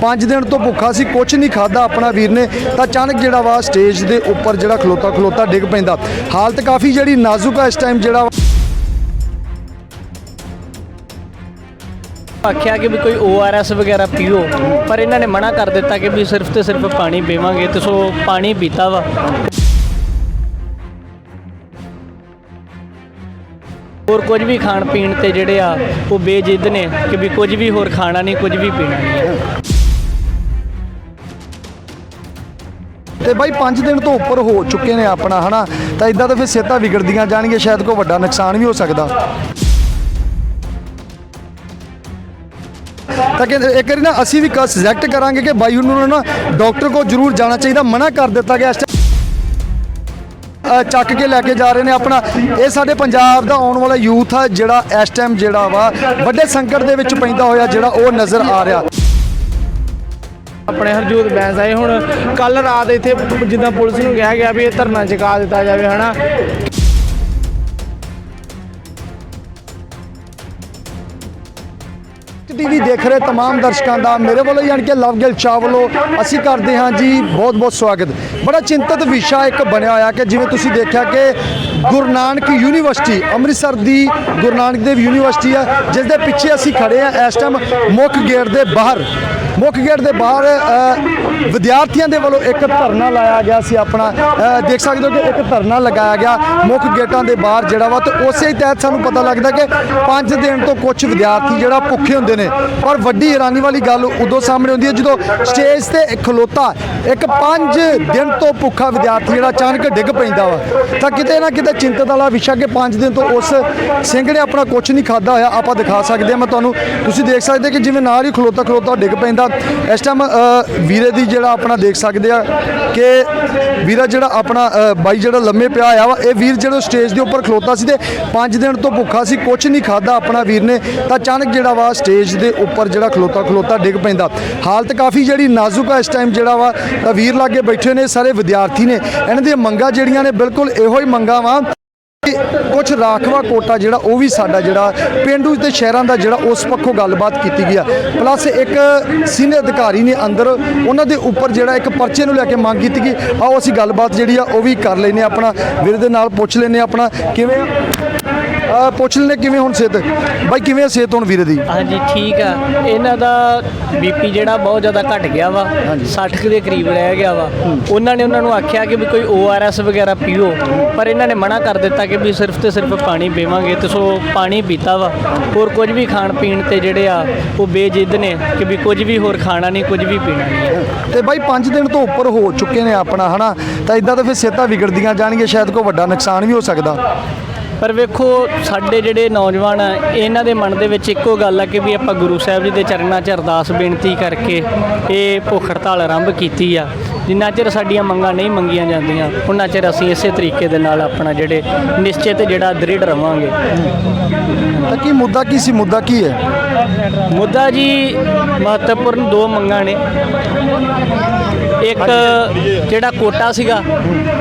5 ਦਿਨ ਤੋਂ ਭੁੱਖਾ ਸੀ ਕੁਝ ਨਹੀਂ ਖਾਦਾ ਆਪਣਾ ਵੀਰ ਨੇ, ਤਾਂ ਅਚਾਨਕ ਜਿਹੜਾ ਵਾ ਸਟੇਜ ਦੇ ਉੱਪਰ ਜਿਹੜਾ ਖਲੋਤਾ ਖਲੋਤਾ ਡਿੱਗ ਪੈਂਦਾ। ਹਾਲਤ ਕਾਫੀ ਜਿਹੜੀ ਨਾਜ਼ੁਕ ਆ ਇਸ ਟਾਈਮ ਜਿਹੜਾ ਵਾ। ਆਖਿਆ ਕਿ ਵੀ ਕੋਈ ORS ਵਗੈਰਾ ਪੀਓ, ਪਰ ਇਹਨਾਂ ਨੇ ਮਨਾ ਕਰ ਦਿੱਤਾ ਕਿ ਵੀ ਸਿਰਫ ਤੇ ਸਿਰਫ ਪਾਣੀ ਪੀਵਾਂਗੇ, ਤੇ ਸੋ ਪਾਣੀ ਪੀਤਾ ਵਾ। ਹੋਰ ਕੁਝ ਵੀ ਖਾਣ ਪੀਣ ਤੇ ਜਿਹੜੇ ਆ, ਉਹ ਬੇਜਿੱਦ ਨੇ ਕਿ ਵੀ ਕੁਝ ਵੀ ਹੋਰ ਖਾਣਾ ਨਹੀਂ, ਕੁਝ ਵੀ ਪੀਣਾ ਨਹੀਂ। ਤੇ ਬਾਈ 5 ਦਿਨ ਤੋਂ ਉੱਪਰ ਹੋ ਚੁੱਕੇ ਨੇ ਆਪਣਾ, ਹਨਾ? ਤਾਂ ਇਦਾਂ ਤਾਂ ਫਿਰ ਸਿਹਤਾਂ ਵਿਗੜਦੀਆਂ ਜਾਣਗੀਆਂ, ਸ਼ਾਇਦ ਕੋਈ ਵੱਡਾ ਨੁਕਸਾਨ ਵੀ ਹੋ ਸਕਦਾ। ਤਾਂ ਕਹਿੰਦੇ, ਇੱਕ ਵਾਰੀ ਨਾ ਅਸੀਂ ਵੀ ਸਜੈਕਟ ਕਰਾਂਗੇ ਕਿ ਬਾਈ ਨੂੰ ਨਾ ਡਾਕਟਰ ਕੋਲ ਜ਼ਰੂਰ ਜਾਣਾ ਚਾਹੀਦਾ, ਮਨਾ ਕਰ ਦਿੱਤਾ ਗਿਆ ਇਸ time ਚੱਕ ਕੇ ਲੈ ਕੇ ਜਾ ਰਹੇ ਨੇ ਆਪਣਾ। ਇਹ ਸਾਡੇ ਪੰਜਾਬ ਦਾ ਆਉਣ ਵਾਲਾ ਯੂਥ ਆ ਜਿਹੜਾ ਇਸ ਟਾਈਮ ਜਿਹੜਾ ਵਾ, ਵੱਡੇ ਸੰਕਟ ਦੇ ਵਿੱਚ ਪੈਂਦਾ ਹੋਇਆ ਜਿਹੜਾ ਉਹ ਨਜ਼ਰ ਆ ਰਿਹਾ। ਆਪਣੇ ਹਰਜੋਤ ਬੈਂਸ ਆਏ ਹੁਣ ਕੱਲ ਰਾਤ ਇੱਥੇ ਜਿੱਦਾਂ ਪੁਲਿਸ ਨੂੰ ਕਿਹਾ ਗਿਆ ਵੀ ਇਹ ਧਰਨਾ ਚੁਕਾ ਦਿੱਤਾ ਜਾਵੇ ਹਨਾ ਟੀਵੀ ਦੇਖ ਰਹੇ तमाम ਦਰਸ਼ਕਾਂ ਦਾ ਮੇਰੇ ਵੱਲੋਂ ਯਾਨੀ ਕਿ ਲਵਗਿਲ ਚਾਹ ਵੱਲੋਂ ਅਸੀਂ ਕਰਦੇ ਹਾਂ ਜੀ ਬਹੁਤ ਬਹੁਤ ਸਵਾਗਤ ਬੜਾ ਚਿੰਤਤ ਵਿਸ਼ਾ ਇੱਕ ਬਣਿਆ ਹੋਇਆ ਕਿ ਜਿਵੇਂ ਤੁਸੀਂ ਦੇਖਿਆ ਕਿ ਗੁਰੂ ਨਾਨਕ ਯੂਨੀਵਰਸਿਟੀ ਅੰਮ੍ਰਿਤਸਰ ਦੀ ਗੁਰੂ ਨਾਨਕ ਦੇਵ ਯੂਨੀਵਰਸਿਟੀ ਆ ਜਿਸ ਦੇ ਪਿੱਛੇ ਅਸੀਂ ਖੜੇ ਆ ਇਸ ਟਾਈਮ ਮੁੱਖ ਗੇਟ ਦੇ ਬਾਹਰ ਮੁੱਖ ਗੇਟ ਦੇ ਬਾਹਰ ਵਿਦਿਆਰਥੀਆਂ ਦੇ ਵੱਲੋਂ ਇੱਕ ਧਰਨਾ ਲਾਇਆ ਗਿਆ ਸੀ ਆਪਣਾ। ਦੇਖ ਸਕਦੇ ਹੋ ਕਿ ਇੱਕ ਧਰਨਾ ਲਗਾਇਆ ਗਿਆ ਮੁੱਖ ਗੇਟਾਂ ਦੇ ਬਾਹਰ ਜਿਹੜਾ ਵਾ, ਤੇ ਉਸੇ ਤਹਿਤ ਸਾਨੂੰ ਪਤਾ ਲੱਗਦਾ ਕਿ 5 ਦਿਨ ਤੋਂ ਕੁਝ ਵਿਦਿਆਰਥੀ ਜਿਹੜਾ ਭੁੱਖੇ ਹੁੰਦੇ ਨੇ। ਪਰ ਵੱਡੀ ਹੈਰਾਨੀ ਵਾਲੀ ਗੱਲ ਉਦੋਂ ਸਾਹਮਣੇ ਆਉਂਦੀ ਹੈ ਜਦੋਂ ਸਟੇਜ ਤੇ ਖਲੋਤਾ ਇੱਕ 5 ਦਿਨ ਤੋਂ ਭੁੱਖਾ ਵਿਦਿਆਰਥੀ ਜਿਹੜਾ ਅਚਾਨਕ ਡਿੱਗ ਪੈਂਦਾ ਵਾ। ਤਾਂ ਕਿਤੇ ਨਾ ਕਿਤੇ ਚਿੰਤਤ ਵਾਲਾ ਵਿਸ਼ਾ ਕਿ 5 ਦਿਨ ਤੋਂ ਉਸ ਸਿੰਘ ਨੇ ਆਪਣਾ ਕੁਝ ਨਹੀਂ ਖਾਦਾ ਹੋਇਆ, ਆਪਾਂ ਦਿਖਾ ਸਕਦੇ ਹਾਂ। ਮੈਂ ਤੁਹਾਨੂੰ, ਤੁਸੀਂ ਦੇਖ ਸਕਦੇ ਕਿ ਜਿਵੇਂ ਨਾਲ ਹੀ ਖਲੋਤਾ ਖਲੋਤਾ ਡਿੱਗ ਪੈਂਦਾ ਇਸ ਟਾਈਮ ਵੀਰੇ ਦੀ ਜਿਹੜਾ ਆਪਣਾ ਦੇਖ ਸਕਦੇ ਆ ਕਿ ਵੀਰਾ ਜਿਹੜਾ ਆਪਣਾ ਬਾਈ ਜਿਹੜਾ ਲੰਮੇ ਪਿਆ ਆ ਵਾ, ਇਹ ਵੀਰ ਜਿਹੜਾ ਸਟੇਜ ਦੇ ਉੱਪਰ ਖਲੋਤਾ ਸੀ ਤੇ 5 ਦਿਨ ਤੋਂ ਭੁੱਖਾ ਸੀ ਕੁਝ ਨਹੀਂ ਖਾਦਾ ਆਪਣਾ ਵੀਰ ਨੇ, ਤਾਂ ਅਚਾਨਕ ਜਿਹੜਾ ਵਾ ਸਟੇਜ ਦੇ ਉੱਪਰ ਜਿਹੜਾ ਖਲੋਤਾ ਖਲੋਤਾ ਡਿੱਗ ਪੈਂਦਾ। ਹਾਲਤ ਕਾਫੀ ਜਿਹੜੀ ਨਾਜ਼ੁਕ ਆ ਇਸ ਟਾਈਮ ਜਿਹੜਾ ਵਾ, ਤਾਂ ਵੀਰ ਲਾਗੇ ਬੈਠੇ ਨੇ, ਸਾਰੇ ਵਿਦਿਆਰਥੀ ਨੇ। ਇਹਨਾਂ ਦੀਆਂ ਮੰਗਾਂ ਜਿਹੜੀਆਂ ਨੇ, ਬਿਲਕੁਲ ਇਹੋ ਹੀ ਮੰਗਾਂ ਵਾ ਕੁਝ ਰਾਖਵਾ ਕੋਟਾ ਜਿਹੜਾ ਉਹ ਵੀ ਸਾਡਾ ਜਿਹੜਾ ਪਿੰਡੂ ਤੇ ਸ਼ਹਿਰਾਂ ਦਾ ਜਿਹੜਾ ਉਸ ਪੱਖੋਂ ਗੱਲਬਾਤ ਕੀਤੀ ਗਈ ਆ। ਪਲੱਸ ਇੱਕ ਸੀਨੀਅਰ ਅਧਿਕਾਰੀ ਨੇ ਅੰਦਰ ਉਹਨਾਂ ਦੇ ਉੱਪਰ ਜਿਹੜਾ ਇੱਕ ਪਰਚੇ ਨੂੰ ਲੈ ਕੇ ਮੰਗ ਕੀਤੀ ਗਈ ਆਓ ਅਸੀਂ ਗੱਲਬਾਤ ਜਿਹੜੀ ਆ ਉਹ ਵੀ ਕਰ ਲੈਨੇ ਆਪਣਾ ਵੀਰ ਦੇ ਨਾਲ ਪੁੱਛ ਲੈਨੇ ਆਪਣਾ ਕਿਵੇਂ ਆ? ਪੁੱਛ ਲੈਨੇ ਕਿਵੇਂ ਹੁਣ ਸਿਹਤ? ਬਾਈ ਕਿਵੇਂ ਸਿਹਤ ਹੁਣ ਵੀਰੇ ਦੀ? ਹਾਂਜੀ ਠੀਕ ਆ। ਇਹਨਾਂ ਦਾ ਬੀਪੀ ਜਿਹੜਾ ਬਹੁਤ ਜ਼ਿਆਦਾ ਘਟ ਗਿਆ ਵਾ 60 ਕੁ ਦੇ ਕਰੀਬ ਰਹਿ ਗਿਆ ਵਾ। ਉਹਨਾਂ ਨੇ ਉਹਨਾਂ ਨੂੰ ਆਖਿਆ ਕਿ ਵੀ ਕੋਈ ORS ਵਗੈਰਾ ਪੀਓ ਪਰ ਇਹਨਾਂ ਨੇ ਮਨਾ ਕਰ ਦਿੱਤਾ ਕਿ ਵੀ ਸਿਰਫ ਤੇ ਸਿਰਫ ਪਾਣੀ ਪੀਵਾਂਗੇ। ਤੇ ਸੋ ਪਾਣੀ ਪੀਤਾ ਵਾ। ਹੋਰ ਕੁਝ ਵੀ ਖਾਣ ਪੀਣ ਤੇ ਜਿਹੜੇ ਆ ਉਹ ਬੇਜਿੱਦ ਨੇ ਕਿ ਵੀ ਕੁਝ ਵੀ ਹੋਰ ਖਾਣਾ ਨਹੀਂ ਕੁਝ ਵੀ ਪੀਣਾ ਨਹੀਂ। ਤੇ ਬਾਈ 5 ਦਿਨ ਤੋਂ ਉੱਪਰ ਹੋ ਚੁੱਕੇ ਨੇ ਆਪਣਾ ਹਨਾ? ਤਾਂ ਇਦਾਂ ਤਾਂ ਫਿਰ ਸਿਹਤਾਂ ਵਿਗੜਦੀਆਂ ਜਾਣਗੀਆਂ ਸ਼ਾਇਦ ਕੋਈ ਵੱਡਾ ਨੁਕਸਾਨ ਵੀ ਹੋ ਸਕਦਾ। ਪਰ ਵੇਖੋ ਸਾਡੇ ਜਿਹੜੇ ਨੌਜਵਾਨ ਆ ਇਹਨਾਂ ਦੇ ਮਨ ਦੇ ਵਿੱਚ ਇੱਕੋ ਗੱਲ ਆ ਕਿ ਵੀ ਆਪਾਂ ਗੁਰੂ ਸਾਹਿਬ ਜੀ ਦੇ ਚਰਨਾਂ 'ਚ ਅਰਦਾਸ ਬੇਨਤੀ ਕਰਕੇ ਇਹ ਭੁੱਖ ਹੜਤਾਲ ਆਰੰਭ ਕੀਤੀ ਆ। ਜਿੰਨਾ ਚਿਰ ਸਾਡੀਆਂ ਮੰਗਾਂ ਨਹੀਂ ਮੰਗੀਆਂ ਜਾਂਦੀਆਂ ਉਹਨਾਂ ਚਿਰ ਅਸੀਂ ਇਸੇ ਤਰੀਕੇ ਦੇ ਨਾਲ ਆਪਣਾ ਜਿਹੜੇ ਨਿਸ਼ਚਿਤ ਜਿਹੜਾ ਦ੍ਰਿੜ ਰਵਾਂਗੇ। ਤਾਂ ਕੀ ਮੁੱਦਾ ਕੀ ਸੀ? ਮੁੱਦਾ ਕੀ ਹੈ? ਮੁੱਦਾ ਜੀ ਮਹੱਤਵਪੂਰਨ ਦੋ ਮੰਗਾਂ ਨੇ। ਇੱਕ ਜਿਹੜਾ ਕੋਟਾ ਸੀਗਾ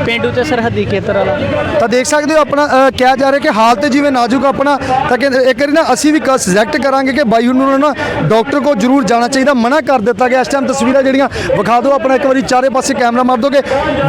ਪਿੰਡੂ ਤੇ ਸਰਹੱਦੀ ਖੇਤਰ ਵਾਲਾ। ਤਾਂ ਦੇਖ ਸਕਦੇ ਹੋ ਆਪਣਾ ਅ, ਕਿਹਾ ਜਾ ਰਿਹਾ ਕਿ ਹਾਲਤ ਜਿਵੇਂ ਨਾਜ਼ੁਕ ਆਪਣਾ ਤਾਂ ਕਹਿੰਦੇ ਇੱਕ ਵਾਰੀ ਨਾ ਅਸੀਂ ਵੀ ਸਜੈਕਟ ਕਰਾਂਗੇ ਕਿ ਬਾਈ ਨੂੰ ਨਾ ਡਾਕਟਰ ਕੋਲ ਜ਼ਰੂਰ ਜਾਣਾ ਚਾਹੀਦਾ ਮਨਾ ਕਰ ਦਿੱਤਾ ਗਿਆ। ਇਸ ਟਾਈਮ ਤਸਵੀਰਾਂ ਜਿਹੜੀਆਂ ਵਿਖਾ ਦਿਓ ਆਪਣਾ ਇੱਕ ਵਾਰੀ ਚਾਰੇ ਪਾਸੇ ਕੈਮਰਾ ਮਾਰ ਦਿਓ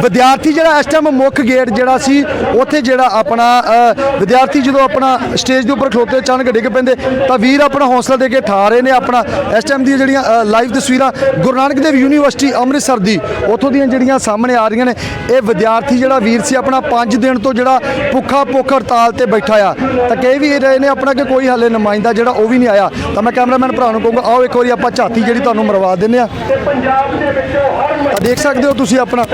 ਵਿਦਿਆਰਥੀ ਜਿਹੜਾ ਇਸ ਟਾਈਮ ਮੁੱਖ ਗੇਟ ਜਿਹੜਾ ਸੀ ਉੱਥੇ ਜਿਹੜਾ ਆਪਣਾ ਅ, ਵਿਦਿਆਰਥੀ ਜਦੋਂ ਆਪਣਾ ਸਟੇਜ ਦੇ ਉੱਪਰ ਖਲੋਤੇ ਅਚਾਨਕ ਡਿੱਗ ਪੈਂਦੇ ਤਾਂ ਵੀਰ ਆਪਣਾ ਹੌਸਲਾ ਦੇ ਕੇ ਠਾ ਰਹੇ ਨੇ ਆਪਣਾ। ਇਸ ਟਾਈਮ ਦੀਆਂ ਜਿਹੜੀਆਂ ਲਾਈਵ ਤਸਵੀਰਾਂ ਗੁਰੂ ਨਾਨਕ ਦੇਵ ਯੂਨੀਵਰਸਿਟੀ ਅੰਮ੍ਰਿਤਸਰ ਦੀ ਉੱਥੋਂ ਦੀਆਂ ਜਿਹੜੀਆਂ ਸਾਹਮਣੇ ਆ ਰਹੀਆਂ ਨੇ ਇਹ ਵਿਦਿਆਰਥੀ ਜਿਹੜਾ ਵੀਰ ਸੀ ਆਪਣਾ 5 ਦਿਨ ਤੋਂ ਜਿਹੜਾ ਭੁੱਖਾ ਭੁੱਖ ਹੜਤਾਲ ਤੇ ਬੈਠਾ ਆ। ਤਾਂ ਕਈ ਵੀ ਰਹੇ ਨੇ ਆਪਣਾ ਕਿ ਕੋਈ ਹਾਲੇ ਨੁਮਾਇੰਦਾ ਜਿਹੜਾ ਉਹ ਵੀ ਨਹੀਂ ਆਇਆ। ਤਾਂ ਮੈਂ ਕੈਮਰਾਮੈਨ ਭਰਾ ਨੂੰ ਕਹੂੰਗਾ ਆਓ ਇੱਕ ਵਾਰੀ ਆਪਾਂ ਝਾਤੀ ਜਿਹੜੀ ਤੁਹਾਨੂੰ ਮਰਵਾ ਦਿੰਨੇ ਆ। ਤਾਂ ਦੇਖ ਸਕਦੇ ਹੋ ਤੁਸੀਂ ਆਪਣਾ।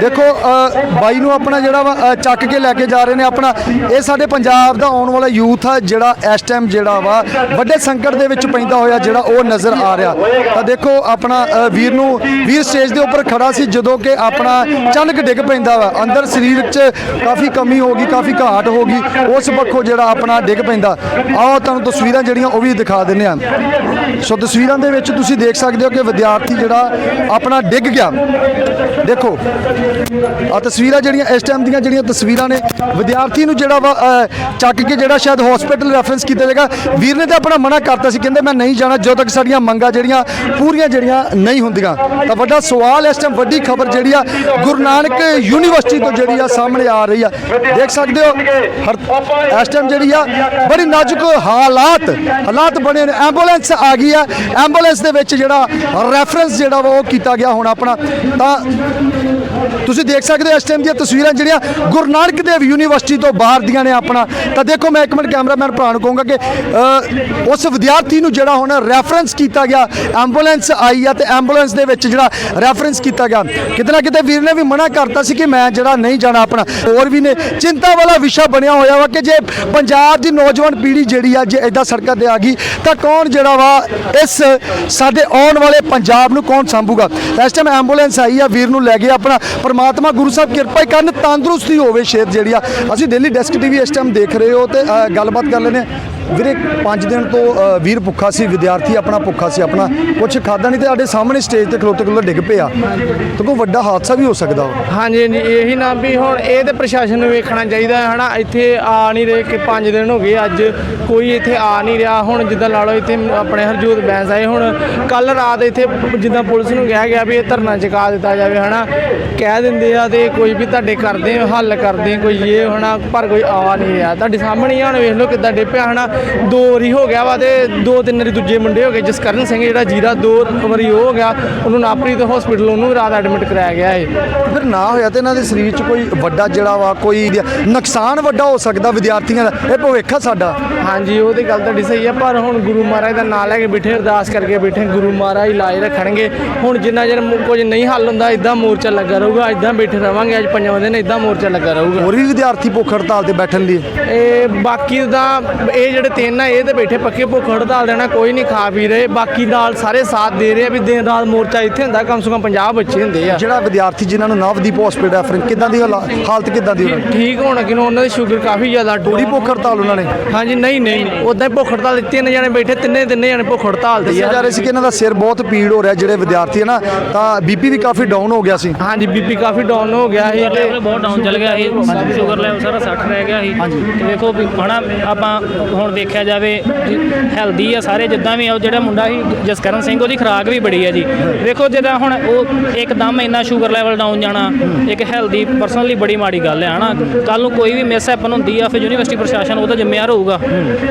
ਦੇਖੋ ਅ, ਬਾਈ ਨੂੰ ਆਪਣਾ ਜਿਹੜਾ ਵਾ ਚੱਕ ਕੇ ਲੈ ਕੇ ਜਾ ਰਹੇ ਨੇ ਆਪਣਾ। ਇਹ ਸਾਡੇ ਪੰਜਾਬ ਦਾ ਆਉਣ ਵਾਲਾ ਯੂਥ ਆ ਜਿਹੜਾ ਇਸ ਟਾਈਮ ਜਿਹੜਾ ਵਾ ਵੱਡੇ ਸੰਕਟ ਦੇ ਵਿੱਚ ਪੈਂਦਾ ਹੋਇਆ ਜਿਹੜਾ ਉਹ ਨਜ਼ਰ ਆ ਰਿਹਾ। ਤਾਂ ਦੇਖੋ ਆਪਣਾ ਵੀਰ ਨੂੰ ਵੀਰ ਸਟੇਜ ਦੇ ਉੱਪਰ ਖੜਾ ਸੀ ਜਦੋਂ ਕਿ ਆਪਣਾ ਅਚਾਨਕ ਡਿੱਗ ਪੈਂਦਾ ਵਾ। ਅੰਦਰ ਸਰੀਰ 'ਚ ਕਾਫੀ ਕਮੀ ਹੋ ਗਈ, ਕਾਫੀ ਘਾਟ ਹੋ ਗਈ। ਉਸ ਪੱਖੋਂ ਜਿਹੜਾ ਆਪਣਾ ਡਿੱਗ ਪੈਂਦਾ। ਆਓ ਤੁਹਾਨੂੰ ਤਸਵੀਰਾਂ ਜਿਹੜੀਆਂ ਉਹ ਵੀ ਦਿਖਾ ਦਿੰਨੇ ਆ ਸੋ ਤਸਵੀਰਾਂ ਦੇ ਵਿੱਚ ਤੁਸੀਂ ਦੇਖ ਸਕਦੇ ਹੋ ਕਿ ਵਿਦਿਆਰਥੀ ਜਿਹੜਾ ਆਪਣਾ ਡਿੱਗ ਗਿਆ। ਦੇਖੋ ਆ ਤਸਵੀਰਾਂ ਜਿਹੜੀਆਂ ਇਸ ਟਾਈਮ ਦੀਆਂ ਜਿਹੜੀਆਂ ਤਸਵੀਰਾਂ ਨੇ, ਵਿਦਿਆਰਥੀ ਨੂੰ ਜਿਹੜਾ ਵਾ ਚੱਕ ਕੇ ਜਿਹੜਾ ਸ਼ਾਇਦ ਹਸਪੀਟਲ ਰੈਫਰੈਂਸ ਕੀਤਾ ਜਾਏਗਾ। ਵੀਰ ਨੇ ਤਾਂ ਆਪਣਾ ਮਨਾ ਕਰਤਾ ਸੀ, ਕਹਿੰਦੇ ਮੈਂ ਨਹੀਂ ਜਾਣਾ, ਜਦੋਂ ਤੱਕ ਸਾਡੀਆਂ ਮੰਗਾਂ ਜਿਹੜੀਆਂ, ਪੂਰੀਆਂ ਜਿਹੜੀਆਂ ਨਹੀਂ ਹੁੰਦੀਆਂ। ਤਾਂ ਵੱਡਾ ਸਵਾਲ ਇਸ ਟਾਈਮ ਵੱਡੀ ਖਬਰ ਜਿਹੜੀ ਆ, ਗੁਰੂ ਨਾਨਕ ਯੂਨੀਵਰਸਿਟੀ ਤੋਂ ਜਿਹੜੀ ਆ ਸਾਹਮਣੇ ਆ ਰਹੀ ਆ। ਦੇਖ ਸਕਦੇ ਹੋ, ਹਰ ਇਸ ਟਾਈਮ ਜਿਹੜੀ ਆ, ਬੜੀ ਨਾਜ਼ੁਕ ਹਾਲਾਤ ਹਾਲਾਤ ਬਣੇ ਨੇ। ਐਂਬੂਲੈਂਸ ਆ ਗਈ ਆ। ਐਂਬੂਲੈਂਸ ਦੇ ਵਿੱਚ ਜਿਹੜਾ ਰੈਫਰੈਂਸ ਜਿਹੜਾ ਵਾ ਉਹ ਕੀਤਾ ਗਿਆ ਹੁਣ ਆਪਣਾ। ਤਾਂ ਤੁਸੀਂ ਦੇਖ ਸਕਦੇ ਹੋ ਇਸ ਟਾਈਮ ਦੀਆਂ ਤਸਵੀਰਾਂ ਜਿਹੜੀਆਂ ਗੁਰੂ ਨਾਨਕ ਦੇਵ ਯੂਨੀਵਰਸਿਟੀ ਤੋਂ ਬਾਹਰ ਦੀਆਂ ਨੇ ਆਪਣਾ। ਤਾਂ ਦੇਖੋ ਮੈਂ ਇੱਕ ਮਿੰਟ ਕੈਮਰਾਮੈਨ ਭਰਾ ਨੂੰ ਕਹੂੰਗਾ ਕਿ ਉਸ ਵਿਦਿਆਰਥੀ ਨੂੰ ਜਿਹੜਾ ਹੁਣ ਰੈਫਰੈਂਸ ਕੀਤਾ ਗਿਆ ਐਂਬੂਲੈਂਸ ਆਈ ਆ ਤੇ ਐਂਬੂਲੈਂਸ ਦੇ ਵਿੱਚ ਜਿਹੜਾ ਰੈਫਰੈਂਸ ਕੀਤਾ ਗਿਆ। ਕਿਤੇ ਨਾ ਕਿਤੇ ਵੀਰ ਨੇ ਵੀ ਮਨਾ ਕਰਤਾ ਸੀ ਕਿ ਮੈਂ ਜਿਹੜਾ ਨਹੀਂ ਜਾਣਾ ਆਪਣਾ। ਹੋਰ ਵੀ ਨੇ, ਚਿੰਤਾ ਵਾਲਾ ਵਿਸ਼ਾ ਬਣਿਆ ਹੋਇਆ ਵਾ ਕਿ ਜੇ ਪੰਜਾਬ ਦੀ ਨੌਜਵਾਨ ਪੀੜ੍ਹੀ ਜਿਹੜੀ ਆ, ਜੇ ਇਦਾਂ ਸੜਕਾਂ ਤੇ ਆ ਗਈ, ਤਾਂ ਕੌਣ ਜਿਹੜਾ ਵਾ ਇਸ ਸਾਡੇ ਆਉਣ ਵਾਲੇ ਪੰਜਾਬ ਨੂੰ ਕੌਣ ਸੰਭੂਗਾ? ਇਸ ਟਾਈਮ ਐਂਬੂਲੈਂਸ ਆਈ ਆ, ਵੀਰ ਨੂੰ ਲੈ ਗਏ ਆਪਣਾ। ਪਰਮਾਤਮਾ ਗੁਰੂ ਸਾਹਿਬ ਕਿਰਪਾ ਹੀ ਕਰਨ, ਤੰਦਰੁਸਤੀ ਹੋਵੇ ਸ਼ੇਰ ਜਿਹੜੀ ਆ। ਅਸੀਂ ਡੇਲੀ ਡੈਸਕ ਟੀਵੀ ਇਸ ਟਾਈਮ ਦੇਖ ਰਹੇ ਹੋ ਤੇ ਗੱਲਬਾਤ ਕਰ ਲੈਨੇ ਵੀਰੇ 5 ਦਿਨ ਤੋਂ ਵੀਰ ਭੁੱਖਾ ਸੀ, ਵਿਦਿਆਰਥੀ ਆਪਣਾ ਭੁੱਖਾ ਸੀ, ਆਪਣਾ ਕੁਝ ਖਾਦਾ ਨਹੀਂ ਤੇ ਸਾਡੇ ਸਾਹਮਣੇ ਸਟੇਜ ਤੇ ਖਲੋਤੇ ਖਲੋਤੇ ਡਿੱਗ ਪਿਆ। ਤਾਂ ਕੋਈ ਵੱਡਾ ਹਾਦਸਾ ਵੀ ਹੋ ਸਕਦਾ ਹਾਂਜੀ ਹਾਂਜੀ, ਇਹੀ ਨਾ ਵੀ ਹੁਣ ਇਹ ਤੇ ਪ੍ਰਸ਼ਾਸਨ ਨੂੰ ਵੇਖਣਾ ਚਾਹੀਦਾ ਹੈ, ਹਨਾ। ਇੱਥੇ ਆ ਨਹੀਂ ਰਹੇ ਕਿ 5 ਦਿਨ ਹੋ ਗਏ, ਅੱਜ ਕੋਈ ਇੱਥੇ ਆ ਨਹੀਂ ਰਿਹਾ। ਹੁਣ ਜਿੱਦਾਂ ਲਾ ਲਓ ਇੱਥੇ ਆਪਣੇ ਹਰਜੋਤ ਬੈਂਸ ਆਏ ਹੁਣ ਕੱਲ ਰਾਤ ਇੱਥੇ ਜਿੱਦਾਂ ਪੁਲਿਸ ਨੂੰ ਕਿਹਾ ਗਿਆ ਵੀ ਇਹ ਧਰਨਾ ਚੁਕਾ ਦਿੱਤਾ ਜਾਵੇ, ਹਨਾ। ਕਹਿ ਦਿੰਦੇ ਆ ਤੇ ਕੋਈ ਵੀ ਤੁਹਾਡੇ ਕਰਦੇ ਹੱਲ ਕਰਦੇ ਕੋਈ ਇਹ ਹਨਾ ਪਰ ਕੋਈ ਆ ਨਹੀਂ ਰਿਹਾ। ਤੁਹਾਡੇ ਸਾਹਮਣੇ ਹੁਣ ਵੇਖ ਲਓ ਕਿੱਦਾਂ ਡਿੱਪਿਆ ਹਨਾ। ਦੋ ਵਾਰੀ ਹੋ ਗਿਆ ਵਾ ਤੇ ਦੋ ਤਿੰਨ ਵਾਰੀ ਦੂਜੇ ਮੁੰਡੇ ਹੋ ਗਏ। ਜਸਕਰਨ ਸਿੰਘ ਜਿਹੜਾ ਜੀਰਾ ਦੋ ਵਾਰੀ ਉਹ ਹੋ ਗਿਆ। ਉਹਨੂੰ ਨਾਪਰੀ ਤੋਂ ਹਸਪੀਟਲ ਉਹਨੂੰ ਰਾਤ ਐਡਮਿਟ ਕਰਾਇਆ ਗਿਆ ਹੈ ਫਿਰ ਨਾ ਹੋਇਆ ਤੇ ਇਹਨਾਂ ਦੇ ਸਰੀਰ 'ਚ ਕੋਈ ਵੱਡਾ ਜਿਹੜਾ ਵਾ ਕੋਈ ਨੁਕਸਾਨ ਵੱਡਾ ਹੋ ਸਕਦਾ ਵਿਦਿਆਰਥੀਆਂ ਦਾ ਇਹ ਭਵਿੱਖ ਆ ਸਾਡਾ। ਹਾਂਜੀ ਉਹ ਤੇ ਗੱਲ ਤੁਹਾਡੀ ਸਹੀ ਹੈ ਪਰ ਹੁਣ ਗੁਰੂ ਮਹਾਰਾਜ ਦਾ ਨਾਮ ਲੈ ਕੇ ਬੈਠੇ ਅਰਦਾਸ ਕਰਕੇ ਬੈਠੇ ਗੁਰੂ ਮਹਾਰਾਜ ਇਲਾਜ ਰੱਖਣਗੇ। ਹੁਣ ਜਿੰਨਾ ਚਿਰ ਕੁਝ ਨਹੀਂ ਹੱਲ ਹੁੰਦਾ ਇਦਾਂ ਮੋਰਚਾ ਲੱਗਾ ਰਹੂਗਾ ਇਦਾਂ ਬੈਠੇ ਰਵਾਂਗੇ ਅੱਜ ਪੰਜਾਂ ਦਿਨ ਇਦਾਂ ਮੋਰਚਾ ਲੱਗਾ ਰਹੂਗਾ। ਹੋਰ ਵੀ ਵਿਦਿਆਰਥੀ ਭੁੱਖ ਹੜਤਾਲ ਤੇ ਬੈਠਣ ਲਈ ਇਹ ਬਾਕੀ ਦਾ ਇਹ ਜਿਹੜੇ ਤਿੰਨ ਆ ਇਹ ਤੇ ਬੈਠੇ ਪੱਕੇ ਭੁੱਖ ਹੜਤਾਲ ਦੇਣਾ ਕੋਈ ਨਹੀਂ ਖਾ ਪੀ ਰਹੇ। ਬਾਕੀ ਨਾਲ ਸਾਰੇ ਸਾਥ ਦੇ ਰਹੇ ਆ ਵੀ ਦਿਨ ਰਾਤ ਮੋਰਚਾ ਇੱਥੇ ਹੁੰਦਾ ਕਮ ਸੇ ਕਮ 50 ਬੱਚੇ ਹੁੰਦੇ ਆ। ਜਿਹੜਾ ਵਿਦਿਆਰਥੀ ਜਿਨ੍ਹਾਂ ਨੂੰ ਨਵਦੀਪ ਹਸਪੀਟਲ ਰੈਫਰ ਕਿਦਾਂ ਦੀ ਹਾਲਾ- ਹਾਲਤ ਕਿਦਾਂ ਦੀ ਉਹਨਾਂ ਦੀ? ਠੀਕ ਹੋਣਾ ਕਿ ਉਹਨਾਂ ਦੀ ਸ਼ੂਗਰ ਕਾਫੀ ਜ਼ਿਆਦਾ ਥੋੜੀ ਭੁੱਖ ਹੜਤਾਲ ਉਹਨਾਂ ਨੇ? ਹਾਂਜੀ ਨਹੀਂ ਨਹੀਂ ਉਦਾਂ ਹੀ ਭੁੱਖ ਹੜਤਾਲ ਤਿੰਨ ਜਣੇ ਬੈਠੇ ਤਿੰਨੇ ਤਿੰਨੇ ਜਣੇ ਭੁੱਖ ਹੜਤਾਲ ਦੀ ਦੱਸਿਆ ਆ ਜਾ ਰਿਹਾ ਸੀ ਕਿ ਇਹਨਾਂ ਦਾ ਸਿਰ ਬਹੁਤ ਪੀੜ ਹੋ ਰਿਹਾ ਜਿਹੜੇ ਵਿਦਿਆਰਥੀ ਹੈ ਨਾ ਤਾਂ ਬੀਪੀ ਵੀ ਕਾਫੀ ਡਾਊਨ ਹੋ ਗਿਆ ਸੀ। ਹਾਂਜੀ ਬੀਪੀ ਕਾਫੀ ਡਾਊਨ ਹੋ ਗਿਆ ਸੀ ਤੇ ਬਹੁਤ ਡਾਊਨ ਚੱਲ ਗਿਆ ਸੀ। ਸ਼ੂਗਰ ਲੈਵਲ ਸਾਰਾ 60 ਰਹਿ ਗਿਆ ਸੀ। ਤੇ ਵੇਖੋ ਵੀ ਹਨਾ ਆਪਾਂ ਹੁਣ ਦੇਖਿਆ ਜਾਵੇ ਹੈਲਦੀ ਆ ਸਾਰੇ ਜਿੱਦਾਂ ਵੀ ਆ ਉਹ ਜਿਹੜਾ ਮੁੰਡਾ ਸੀ ਜਸਕਰਨ ਸਿੰਘ ਉਹਦੀ ਖੁਰਾਕ ਵੀ ਬੜੀ ਆ ਜੀ। ਵੇਖੋ ਜਿੱਦਾਂ ਹੁਣ ਉਹ ਇੱਕਦਮ ਇੰਨਾ ਸ਼ੂਗਰ ਲੈਵਲ ਡਾਊਨ ਜਾਣਾ ਇੱਕ ਹੈਲਦੀ ਪਰਸਨਲੀ ਬੜੀ ਮਾੜੀ ਗੱਲ ਹੈ ਹਨਾ? ਕੱਲ ਨੂੰ ਕੋਈ ਵੀ ਮਿਸ ਹੈਪਨ ਹੁੰਦੀ ਆ ਫਿਰ ਯੂਨੀਵਰਸਿਟੀ ਪ੍ਰਸ਼ਾਸਨ ਉਹਦਾ ਜ਼ਿੰਮੇਵਾਰ ਹੋਊਗਾ।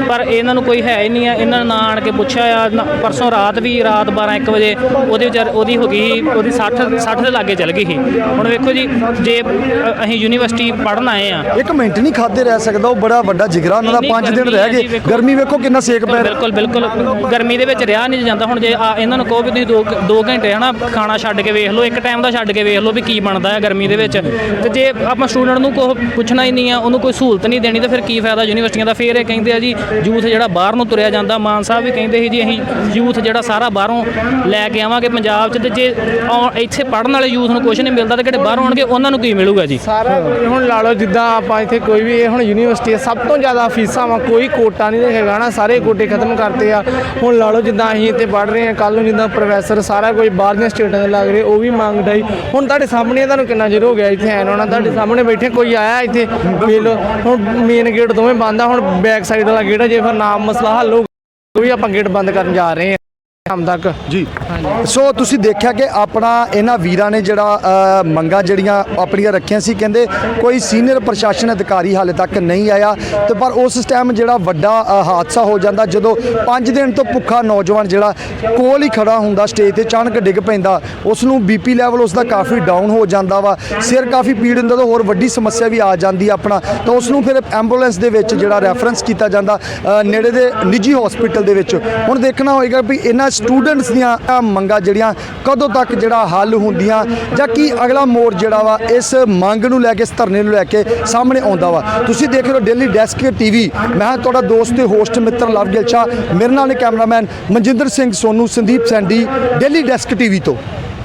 ਪਰ ਇਹਨਾਂ ਨੂੰ ਕੋਈ ਹੈ ਹੀ ਨਹੀਂ ਆ ਇਹਨਾਂ ਨੇ ਨਾ ਆਣ ਕੇ ਪੁੱਛਿਆ ਆ ਪਰਸੋਂ ਰਾਤ ਵੀ ਰਾਤ 12 1 ਵਜੇ ਉਹਦੇ ਵਿਚਾਰ ਉਹਦੀ ਹੋ ਗਈ ਉਹਦੀ 60 60 ਦੇ ਲਾਗੇ ਚੱਲ ਗਈ ਸੀ। ਹੁਣ ਵੇਖੋ ਜੀ ਜੇ ਅ, ਅਸੀਂ ਯੂਨੀਵਰਸਿਟੀ ਪੜ੍ਹਨ ਆਏ ਆ ਇੱਕ ਮਿੰਟ ਨਹੀਂ ਖਾਦੇ ਰਹਿ ਸਕਦਾ ਉਹ ਬੜਾ ਵੱਡਾ ਜਿਗਰਾ ਉਹਨਾਂ ਦਾ ਇੰਨੀ 5 ਦਿਨ ਗਰਮੀ ਰਹਿ ਹੈ ਜੀ, ਗਏ। ਵੇਖੋ। ਗਰਮੀ ਵੇਖੋ ਕਿੰਨਾ ਸੇਕ ਪੈ ਰਿਹਾ। ਬਿਲਕੁਲ ਬਿਲਕੁਲ। ਗਰਮੀ ਦੇ ਵਿੱਚ ਰਿਹਾ ਨਹੀਂ ਜਾਂਦਾ। ਹੁਣ ਜੇ ਆ ਇਹਨਾਂ ਨੂੰ ਕਹੋ ਵੀ ਤੁਸੀਂ 2 2 ਘੰਟੇ ਹਨਾ ਖਾਣਾ ਛੱਡ ਕੇ ਵੇਖ ਲਓ ਇੱਕ ਟਾਈਮ ਦਾ ਛੱਡ ਕੇ ਵੇਖ ਲਓ ਵੀ ਕੀ ਬਣਦਾ ਹੈ ਗਰਮੀ ਦੇ ਵਿੱਚ। ਤੇ ਜੇ ਆਪਾਂ ਸਟੂਡੈਂਟ ਨੂੰ ਕੋਈ ਪੁੱਛਣਾ ਹੀ ਨਹੀਂ ਆ ਉਹਨੂੰ ਕੋਈ ਸਹੂਲਤ ਨਹੀਂ ਦੇਣੀ ਤਾਂ ਫਿਰ ਕੀ ਫਾਇਦਾ ਯੂਨੀਵਰਸਿਟੀਆਂ ਦਾ? ਫਿਰ ਇਹ ਕਹਿੰਦੇ ਆ ਜੀ ਯੂਥ ਜਿਹੜਾ ਬਾਹਰ ਨੂੰ ਤੁਰਿਆ ਜਾਂਦਾ ਮਾਨ ਸਾਹਿਬ ਵੀ ਕਹਿੰਦੇ ਸੀ ਜੀ ਅਸੀਂ ਯੂਥ ਜਿਹੜਾ ਸਾਰਾ ਬਾਹਰੋਂ ਲੈ ਕੇ ਆਵਾਂਗੇ ਪੰਜਾਬ 'ਚ। ਤੇ ਜੇ ਆਉਣ- ਇੱਥੇ ਪੜ੍ਹਨ ਵਾਲੇ ਯੂਥ ਨੂੰ ਕੁਝ ਨਹੀਂ ਮਿਲਦਾ ਤੇ ਜਿਹੜੇ ਬਾਹਰੋਂ ਆਉਣਗੇ, ਉਹਨਾਂ ਨੂੰ ਕੀ ਮਿਲੂਗਾ ਜੀ? ਸਾਰਾ ਹੁਣ ਲਾ ਲਓ, ਜਿੱਦਾਂ ਆਪਾਂ ਇੱਥੇ ਕੋਈ ਵੀ, ਇਹ ਹੁਣ ਯੂਨੀਵਰਸਿਟੀ ਹੈ, ਸਭ ਤੋਂ ਜ਼ਿਆਦਾ ਫੀਸਾਂ ਵਾ, ਕੋਈ ਕੋਟਾ ਨਹੀਂ ਰੱਖੇਗਾ ਨਾ, ਸਾਰੇ ਕੋਟੇ ਖਤਮ ਕਰਤੇ ਆ। ਹੁਣ ਲਾ ਲਓ, ਜਿੱਦਾਂ ਅਸੀਂ ਇੱਥੇ ਪੜ੍ਹ ਰਹੇ ਹਾਂ ਕੱਲ ਨੂੰ ਜਿੱਦਾਂ ਪ੍ਰੋਫੈਸਰ ਸਾਰਾ ਕੋਈ ਬਾਹਰ ਦੀਆਂ ਸਟੇਟਾਂ ਦੇ ਲੱਗ ਰਹੇ, ਉਹ ਵੀ ਮੰਗਦਾ ਹੀ ਹੁਣ ਤੁਹਾਡੇ ਸਾਹਮਣੇ ਤੁਹਾਨੂੰ ਕਿੰਨਾ ਚਿਰ ਹੋ ਗਿਆ ਇੱਥੇ ਐਨ ਹੋਣਾ ਤੁਹਾਡੇ ਸਾਹਮਣੇ ਬੈਠੇ, ਕੋਈ ਆਇਆ ਇੱਥੇ? ਵੇਖ ਹੁਣ ਮੇਨ ਗੇਟ ਦੋਵੇਂ ਬੰਦ ਆ, ਹੁਣ ਬੈਕ ਸਾਈਡ ਵਾਲਾ ਗੇਟ ਆ, ਜੇ ਫਿਰ ਨਾਮ ਮਸਲਾ ਹੱਲ ਹੋ ਉਹ ਵੀ ਆਪਾਂ ਗੇਟ ਬੰਦ ਕਰਨ ਜਾ ਰਹੇ ਹਾਂ। ਸ਼ਾਮ ਤੱਕ? ਜੀ। ਸੋ ਤੁਸੀਂ ਦੇਖਿਆ ਕਿ ਆਪਣਾ ਇਹਨਾਂ ਵੀਰਾਂ ਨੇ ਜਿਹੜਾ ਅ, ਮੰਗਾਂ ਜਿਹੜੀਆਂ ਆਪਣੀਆਂ ਰੱਖੀਆਂ ਸੀ ਕਹਿੰਦੇ ਕੋਈ ਸੀਨੀਅਰ ਪ੍ਰਸ਼ਾਸਨ ਅਧਿਕਾਰੀ ਹਾਲੇ ਤੱਕ ਨਹੀਂ ਆਇਆ ਤੇ ਪਰ ਉਸ ਟਾਈਮ ਜਿਹੜਾ ਵੱਡਾ ਅ, ਹਾਦਸਾ ਹੋ ਜਾਂਦਾ ਜਦੋਂ 5 ਦਿਨ ਤੋਂ ਭੁੱਖਾ ਨੌਜਵਾਨ ਜਿਹੜਾ ਕੋਲ ਹੀ ਖੜਾ ਹੁੰਦਾ ਸਟੇਜ ਤੇ ਅਚਾਨਕ ਡਿੱਗ ਪੈਂਦਾ ਉਸ ਨੂੰ ਬੀਪੀ ਲੈਵਲ ਉਸ ਦਾ ਕਾਫੀ ਡਾਊਨ ਹੋ ਜਾਂਦਾ ਵਾ ਸਿਰ ਕਾਫੀ ਪੀੜ ਹੁੰਦਾ ਤਾਂ ਹੋਰ ਵੱਡੀ ਸਮੱਸਿਆ ਵੀ ਆ ਜਾਂਦੀ ਆ ਆਪਣਾ ਤਾਂ ਉਸ ਨੂੰ ਫਿਰ ਐਂਬੂਲੈਂਸ ਦੇ ਵਿੱਚ ਜਿਹੜਾ ਰੈਫਰੈਂਸ ਕੀਤਾ ਜਾਂਦਾ ਅ, ਨੇੜੇ ਦੇ ਨਿੱਜੀ ਹਸਪੀਟਲ ਦੇ ਵਿੱਚ। ਹੁਣ ਦੇਖਣਾ ਹੋਏਗਾ ਵੀ ਇਹਨਾਂ ਸਟੂਡੈਂਟਸ ਦੀਆਂ ਅ, ਮੰਗਾਂ ਜਿਹੜੀਆਂ ਕਦੋਂ ਤੱਕ ਜਿਹੜਾ ਹੱਲ ਹੁੰਦੀਆਂ ਜਾਂ ਕੀ ਅਗਲਾ ਮੋੜ ਜਿਹੜਾ ਵਾ ਇਸ ਮੰਗ ਨੂੰ ਲੈ ਕੇ ਇਸ ਧਰਨੇ ਨੂੰ ਲੈ ਕੇ ਸਾਹਮਣੇ ਆਉਂਦਾ ਵਾ। ਤੁਸੀਂ ਦੇਖ ਰਹੇ ਹੋ ਡੇਲੀ ਡੈਸਕ ਟੀਵੀ ਮੈਂ ਤੁਹਾਡਾ ਦੋਸਤ ਤੇ ਹੋਸਟ ਮਿੱਤਰ ਲਵਗਿਲ ਸ਼ਾਹ ਮੇਰੇ ਨਾਲ cameraman Manjinder Singh Sonu Sandeep Sandy daily desk TV ਤੋਂ।